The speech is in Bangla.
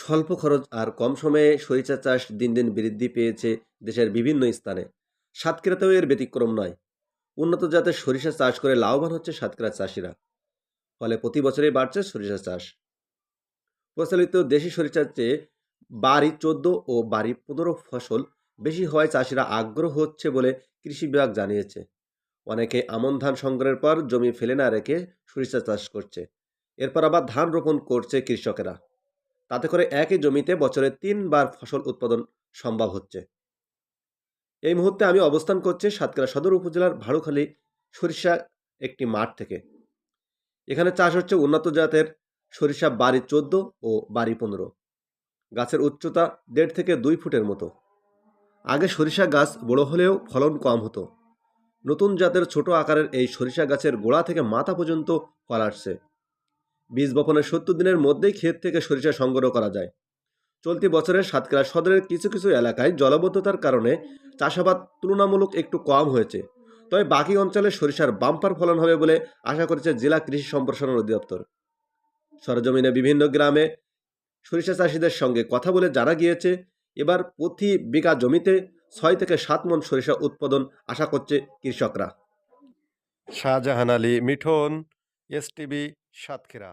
স্বল্প খরচ আর কম সময়ে সরিষা চাষ দিন দিন বৃদ্ধি পেয়েছে দেশের বিভিন্ন স্থানে। সাতক্ষীরাতেও এর ব্যতিক্রম নয়। উন্নত জাতের সরিষা চাষ করে লাভবান হচ্ছে সাতক্ষীরা চাষিরা। ফলে প্রতি বছরই বাড়ছে সরিষা চাষ। প্রচলিত দেশি সরিষার চেয়ে বাড়ি চোদ্দ ও বাড়ি পনেরো ফসল বেশি হওয়ায় চাষিরা আগ্রহ হচ্ছে বলে কৃষি বিভাগ জানিয়েছে। অনেকে আমন ধান সংগ্রহের পর জমি ফেলে না রেখে সরিষা চাষ করছে। এরপর আবার ধান রোপণ করছে কৃষকেরা। তাতে করে একই জমিতে বছরে তিনবার ফসল উৎপাদন সম্ভব হচ্ছে। এই মুহূর্তে আমি অবস্থান করছি সাতক্ষীরা সদর উপজেলার ভাড়ুখালী সরিষা একটি মাঠ থেকে। এখানে চাষ হচ্ছে উন্নত জাতের সরিষা বাড়ি চোদ্দ ও বাড়ি পনেরো। গাছের উচ্চতা দেড় থেকে দুই ফুটের মতো। আগে সরিষা গাছ বড় হলেও ফলন কম হতো। নতুন জাতের ছোট আকারের এই সরিষা গাছের গোড়া থেকে মাথা পর্যন্ত ফল আসছে। বীজ বপনের সত্তর দিনের মধ্যেই ক্ষেত থেকে সরিষা সংগ্রহ করা যায়। চলতি বছরের সাতক্ষীরা সদরের কিছু কিছু এলাকায় জলবদ্ধতার কারণে চাষাবাদ তুলনামূলক একটু কম হয়েছে। তবে বাকি অঞ্চলে সরিষার বাম্পার ফলন হবে বলে আশা করেছে জেলা কৃষি সম্প্রসারণ অধিদপ্তর। সরজমিনে বিভিন্ন গ্রামে সরিষা চাষিদের সঙ্গে কথা বলে জানা গিয়েছে, এবার প্রতি বিঘা জমিতে ছয় থেকে সাত মন সরিষা উৎপাদন আশা করছে কৃষকরা। Shahjahan Ali, Mithon, S TV, Satkhira.